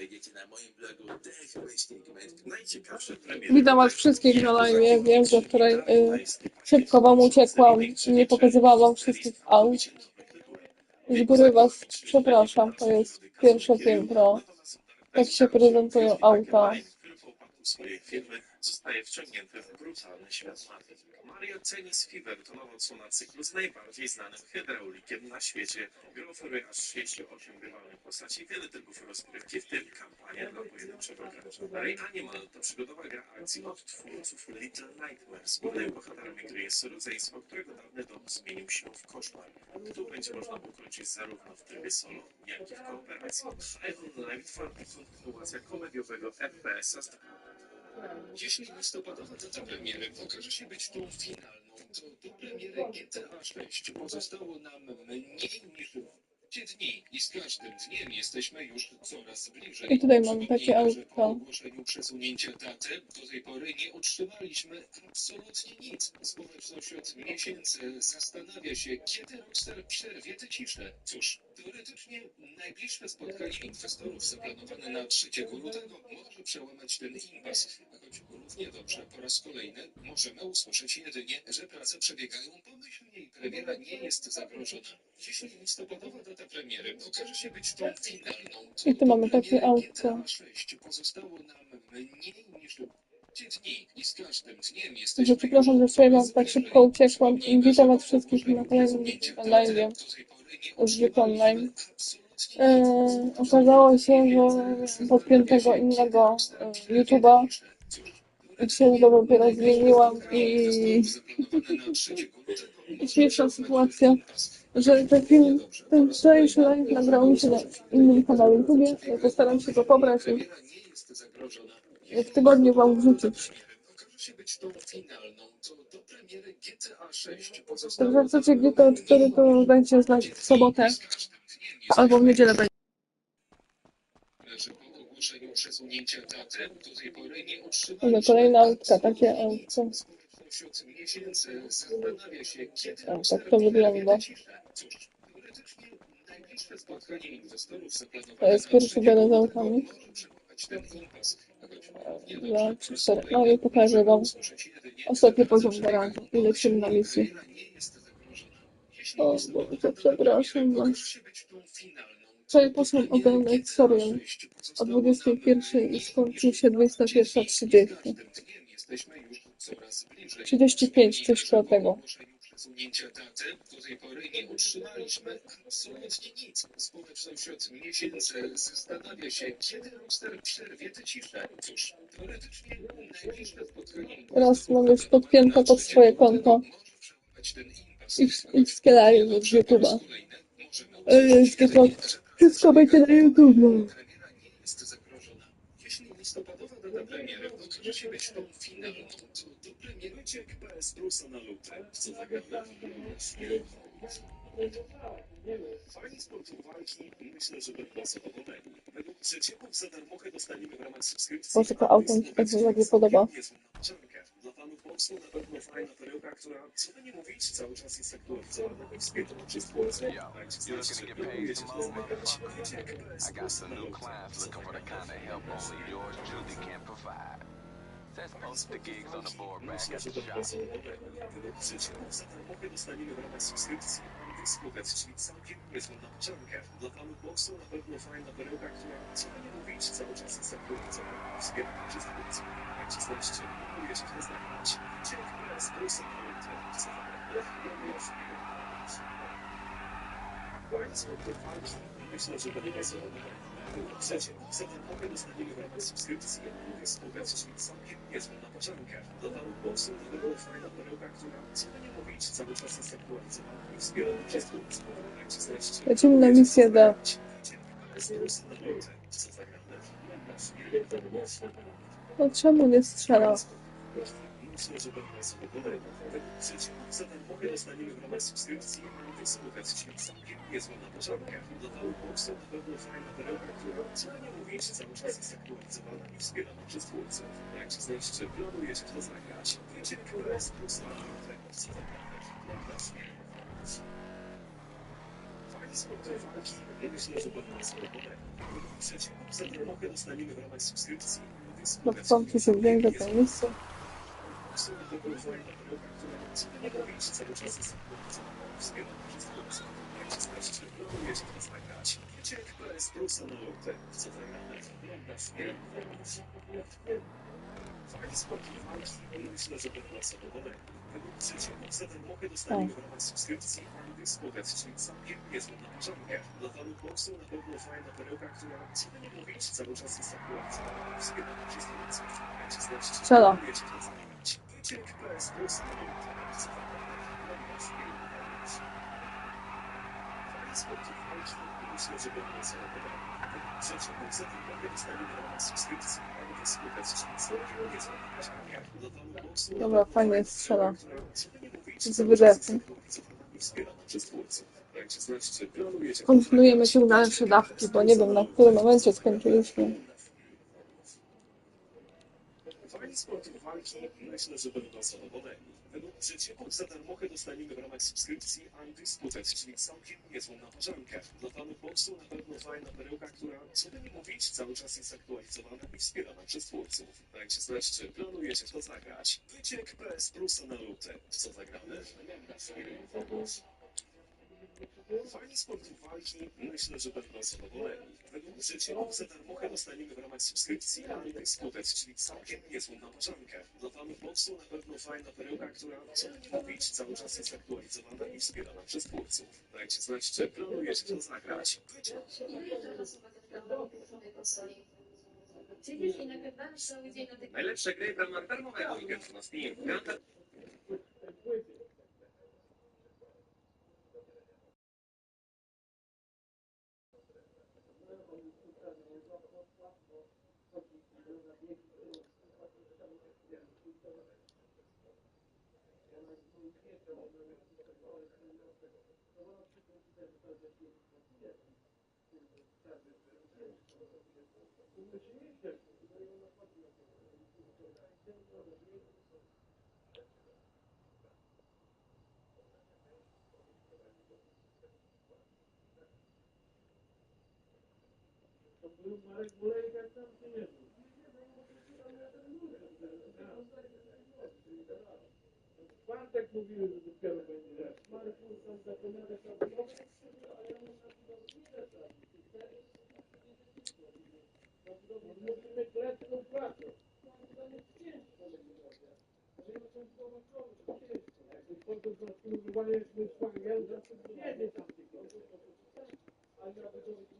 wejdziecie na moim blogu Tech Myślnik Męsk. Najciekawsze premiery. Witam was wszystkich na live. Wiem, że wczoraj y, szybko wam uciekłam. Nie pokazywałam wam wszystkich aut. Z góry was przepraszam, to jest pierwsze piętro. Tak się prezentują auta. Swojej firmy zostaje wciągnięty w brutalny świat. Mario to nowa odsłona cyklu z najbardziej znanym hydraulikiem na świecie. Gra oferuje aż 38 grywalnych postaci, wiele typów rozgrywki, w tym kampania dla pojedynczego gracza. Ray Animal to przygodowa gra akcji od twórców Little Nightmares. Głównymi bohaterami gry jest rodzeństwo, którego dawny dom zmienił się w koszmar. Tu będzie można ukrócić zarówno w trybie solo, jak i w kooperacji. Iron Life to kontynuacja komediowego FPS-a z Jeśli listopadowa data premiery okaże się być tą finalną, to do premiery GTA 6 pozostało nam mniej niż 10 dni i z każdym dniem jesteśmy już coraz bliżej. I tutaj mamy takie Przypomnijmy, że Po auto. ogłoszeniu przesunięcia daty do tej pory nie otrzymaliśmy absolutnie nic. Społeczność od miesięcy zastanawia się, kiedy Rockstar przerwie tę ciszę. Cóż, teoretycznie najbliższe spotkanie inwestorów zaplanowane na 3 lutego może przełamać ten impas, choć równie dobrze po raz kolejny możemy usłyszeć jedynie, że prace przebiegają pomyślnie i premiera nie jest zagrożona. Jeśli listopadowa data premiery okaże się być tą finalną, I tu mamy takie. GTA 6 pozostało nam mniej niż 10 dni i z każdym dniem jesteśmy Że przepraszam, że wczoraj wam tak szybko uciekłam. I witam was wszystkich na kolejnym live. Zwykł online. E, okazało się, że podpiętego innego e, YouTube'a dzisiaj go dopiero zmieniłam i śmieszna sytuacja, że ten film, ten wczorajszy live nagrał mi się na innym kanale YouTube. Ja postaram się go pobrać i w tygodniu wam wrzucić. Także chcecie GTA 4, to dajcie znać w sobotę albo w niedzielę będzie. że po ogłoszeniu przesunięcia daty do tej pory nie Mamy otrzymaliśmy kolejne autka, takie autko. Się, kiedy tak Rockstar to wygląda. To jest pierwszy 3 biorę z autami. Dla cztery. No i pokażę wam ostatni poziom garażu i lecimy na misję. O Boże, przepraszam was. Wczoraj poszłam oglądać serial o 21 i skończył się 21.30. 35, coś koło tego. Daty do tej pory nie otrzymaliśmy absolutnie nic. Społeczność od miesięcy zastanawia się, kiedy Rockstar przerwie tę ciszę. Cóż, teoretycznie najbliższe spotkanie Teraz mam już podpięte pod swoje konto i i wszystkie live z YouTube'a. Yy, tylko wszystko będzie na YouTube. Jeśli listopadowa data premiery okaże się być tą finalną, to PS Plusa na lutę. Co zagadnę? Fani sportu walki myślę, że będą zadowoleni. Według przecieków za darmochę dostaniemy w ramach subskrypcji. Boże, to auto mi się tak nie podoba. Dla fanów boksu na pewno fajna perełka, która, co by nie mówić, cały czas jest aktualizowana i wspięta przez PS I got some new clients looking for the kind of help only yours truly can provide. Let's post the gigs on the board back Myślę, at że the to shop. Wysłuchać, czyli całkiem niezłą nauczankę. Dla fanów boksu na pewno fajna perełka, która, co by nie mówić, cały czas jest aktualizowana i wspiera przez twórców. Jak ci znaczcie, próbujecie to znaleźć. Wyciek PS Plusa na lutę. Co Państwo pochwalki. Myślę, że zadowolony. Przecieków za darmochę dostaniemy w ramach subskrypcji Wysłuchać, czyli całkiem niezłą nauczankę. Dla fanów boksu na pewno fajna perełka, która, co by nie jest i Lecimy na misję do... No czemu nie strzela? Myślę, że będę zadowolony. Przecieków za darmochę dostaniemy w ramach subskrypcji wysłuchać całkiem niezłą nauczankę. Dla fanów boksu na pewno fajna perełka, która, by nie mówić, cały czas jest aktualizowana i wspierana przez twórców. Jak ci znaczcie, planujecie w to zagrać. PS Plus na lutę. Co zagrać? O que é que você está fazendo? Você está fazendo No ponto de venda para isso? Wam Fajny sportów. Myślę, że będą Dobra, fajnie strzela. Z czy planujecie to Kontynuujemy ciąg dalsze dawki, bo nie wiem na którym momencie skończyliśmy. Sportów walki, myślę, że będą zadowoleni. Według przeciętnych za darmochę dostaniemy w ramach subskrypcji Undisputed, czyli całkiem niezłą naparzankę. Dla fanów boksu na pewno fajna perełka, która, co by nie mówić, cały czas jest aktualizowana i wspierana przez twórców. Dajcie znać, czy planujecie to zagrać. Wyciek PS Plusa na lutę. Co zagramy? Fajni sportów walki, myślę, że będą zadowoleni. Według przeciętnych za darmochę dostaniemy w ramach subskrypcji Undisputed, czyli całkiem niezłą naparzankę. Dla fanów boksu na pewno fajna perełka, która, co nie mówić, cały czas jest aktualizowana i wspierana przez twórców. Dajcie znać, czy planujecie to zagrać. Najlepsze gry w ramach darmowego weekendu na Steam. Bartek mówiły, że dopiero będzie rzecz. Marek mówił, że zapowiada szablonowe, a ja mu na Musimy klepną pracę. Jakby sposób zastosowania jest mój szwagier, zawsze wiedzieć tam tylko. A ja by to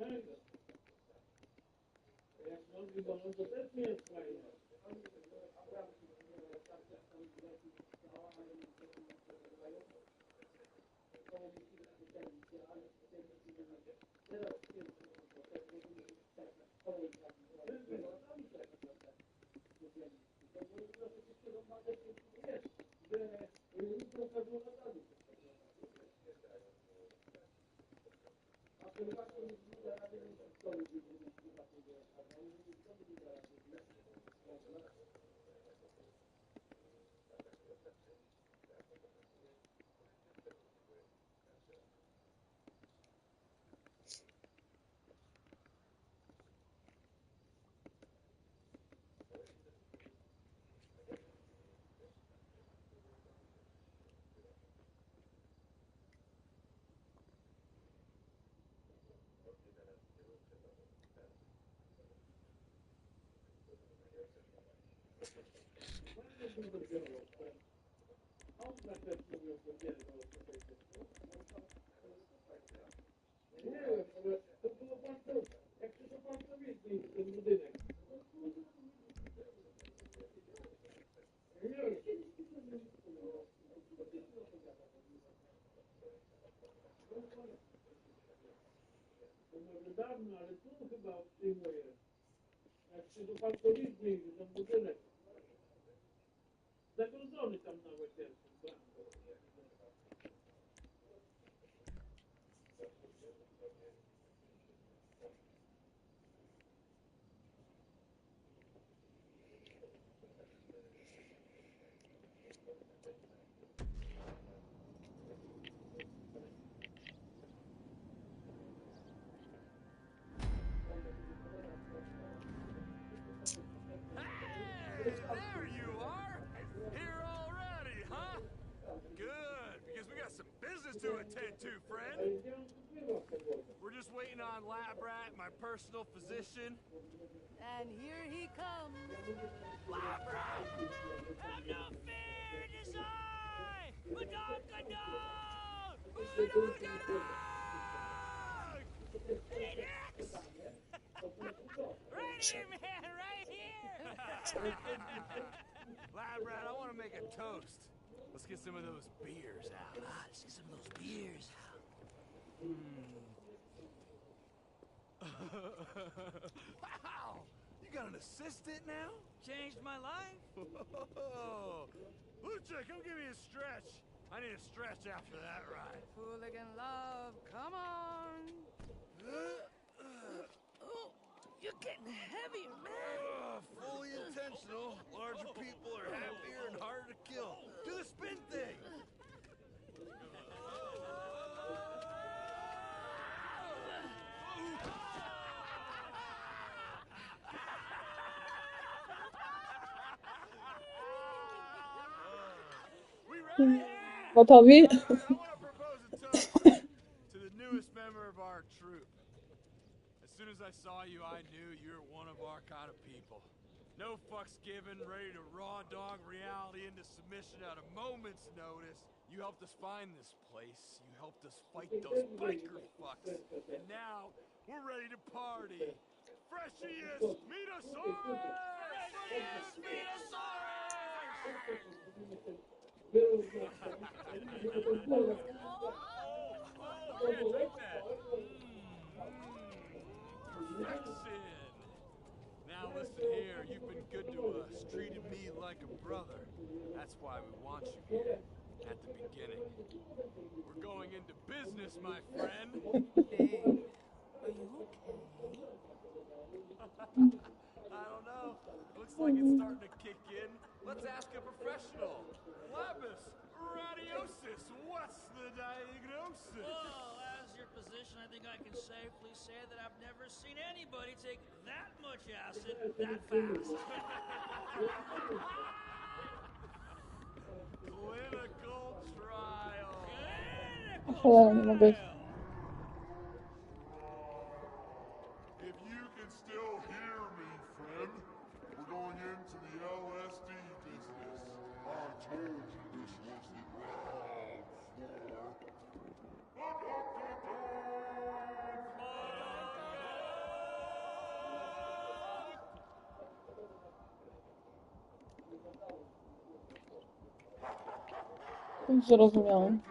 Thank you. Dawno, ale tu chyba przyjmuje. Jak parkowizny idzie, ten budynek. Zagrodzony tam na Łekierskim. Personal physician. And here he comes. Lab rat! Have no fear, it is I! Madonna! Madonna! Phoenix! right here, man, right here! Lab Rat, I want to make a toast. Let's get some of those beers out. Ah, let's get some of those beers out. Wow! You got an assistant now? Changed my life. Lucha, come give me a stretch. I need a stretch after that ride. Hooligan love, come on. Oh, you're getting heavier, We ready? Gotowi? To propose a toast to the newest member of our troop. As soon as I saw you, I knew you were one of our kind of people. No fucks given, ready to raw dog reality into submission at a moment's notice. You helped us find this place. You helped us fight those biker fucks. And now we're ready to party. Freshiest, meet us Freshiest Metasaurus! Perfection. Now listen here, you've been good to us, treated me like a brother. That's why we want you here at the beginning. We're going into business, my friend. Hey, are you okay? I don't know. Looks like it's starting to kick in. Let's ask a professional. Diagnosis? Well, as your physician, I think I can safely say that I've never seen anybody take that much acid that fast. Clinical trial. Cholera, nie 조금씩 줄어서면.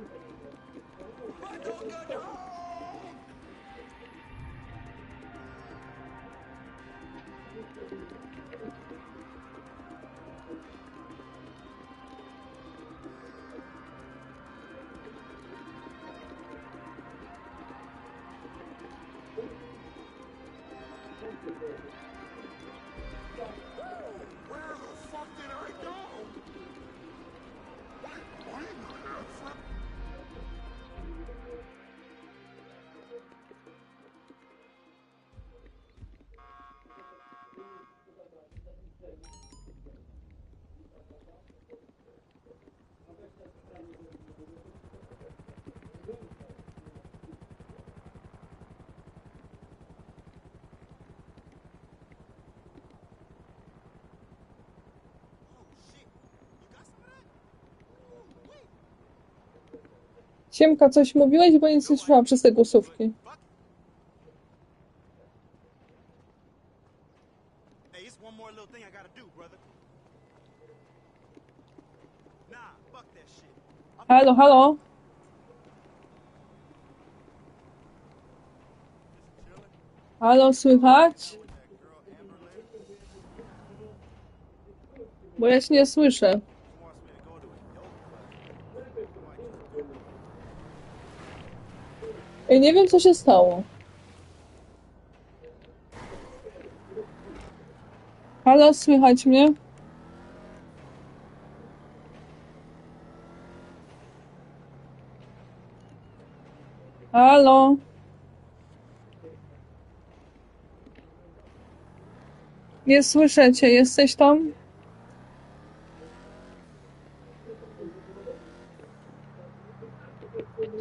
company. Siemka, coś mówiłeś, bo nic nie słyszałam przez te głosówki. Halo, halo? Halo, słychać? Bo ja się nie słyszę. Nie wiem, co się stało. Halo, słychać mnie? Halo? Nie słyszę cię, jesteś tam?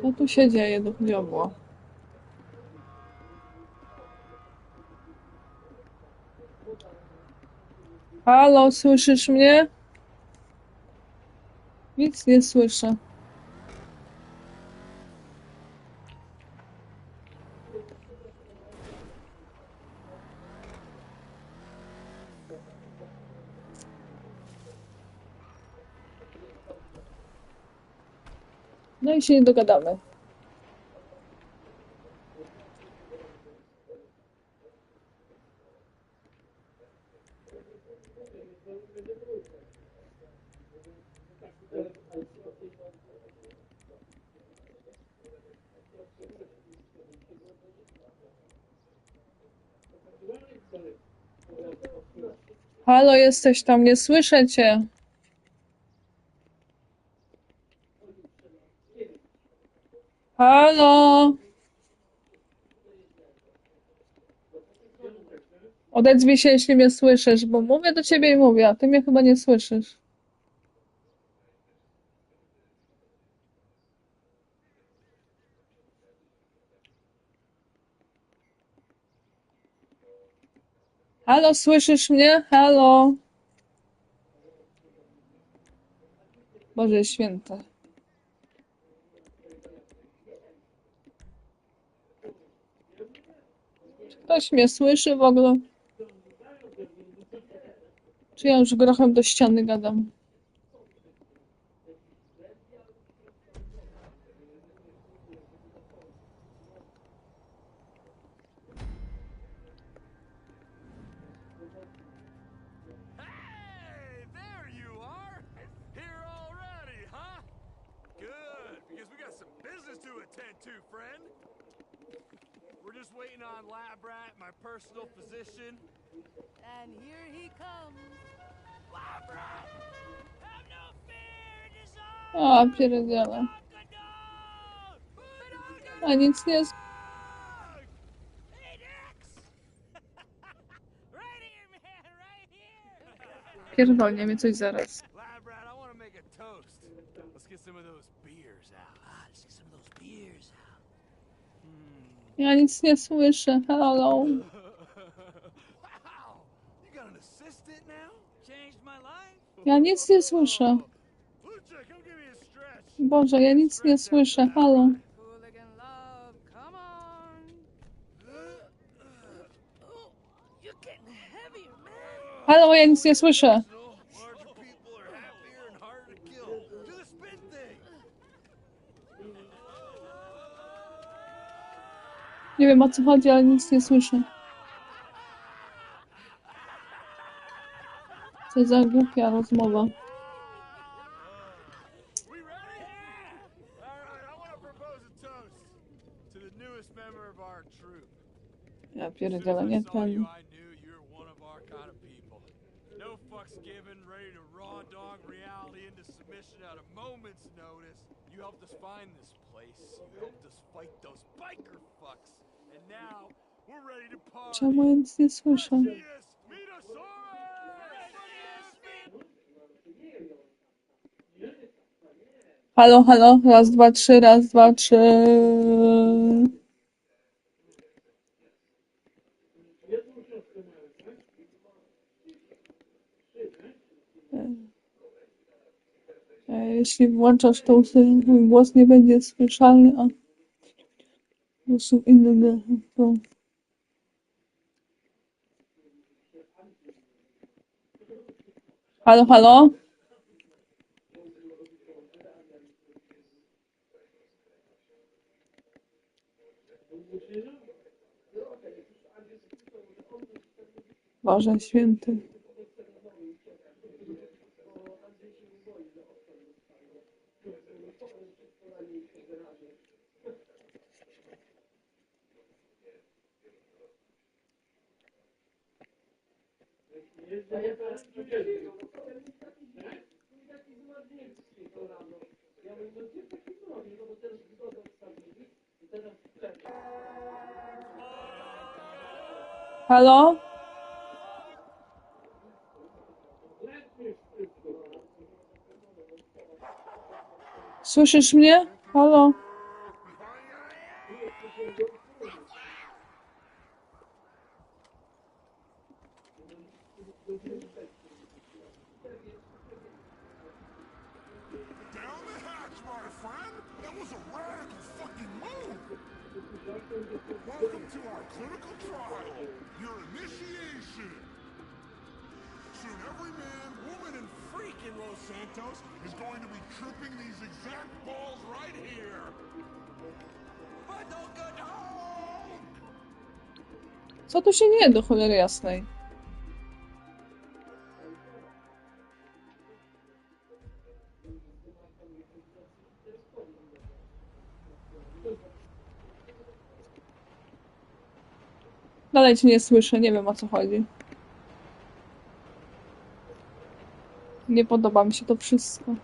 Co tu się dzieje do diabła? Halo, słyszysz mnie? Nic nie słyszę. No i się nie dogadamy. Halo, jesteś tam, nie słyszę cię. Halo? Odezwij się, jeśli mnie słyszysz, bo mówię do ciebie i mówię, a ty mnie chyba nie słyszysz. Halo, słyszysz mnie? Halo? Boże święte. Czy ktoś mnie słyszy w ogóle? Czy ja już grochem do ściany gadam? Just waiting on Lab Rat, my personal physician. And here he comes. Lab rat! Have no fear, it is I, A, pierdziele. Crocodile! A nic nie... s- Hey, Dex! right here, man! Pierdolnie mnie coś zaraz. Lab Rat, I want to make a toast. Let's get some of those Ja nic nie słyszę. Life? Ja nic nie słyszę. Boże, ja nic nie słyszę. Halo? Halo, ja nic nie słyszę. Nie wiem o co chodzi, ale nic nie słyszę. Co za głupia rozmowa. Ja as nie ten. No a moment's notice. You helped us find this place. You helped us fight those biker fucks. Czemu ja nic nie słyszę? Halo, halo, raz, dwa, trzy, raz, dwa, trzy. Ej, jeśli włączasz to mój głos nie będzie słyszalny, a głosów innych to Halo, halo? Boże święty. Halo? Słyszysz mnie? Halo? Co tu się nie do cholery jasnej? Dalej cię nie słyszę, nie wiem o co chodzi. Nie podoba mi się to wszystko.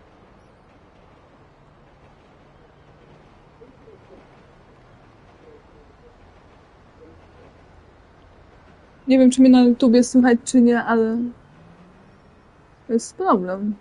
Nie wiem, czy mnie na YouTubie słychać, czy nie, ale to jest problem.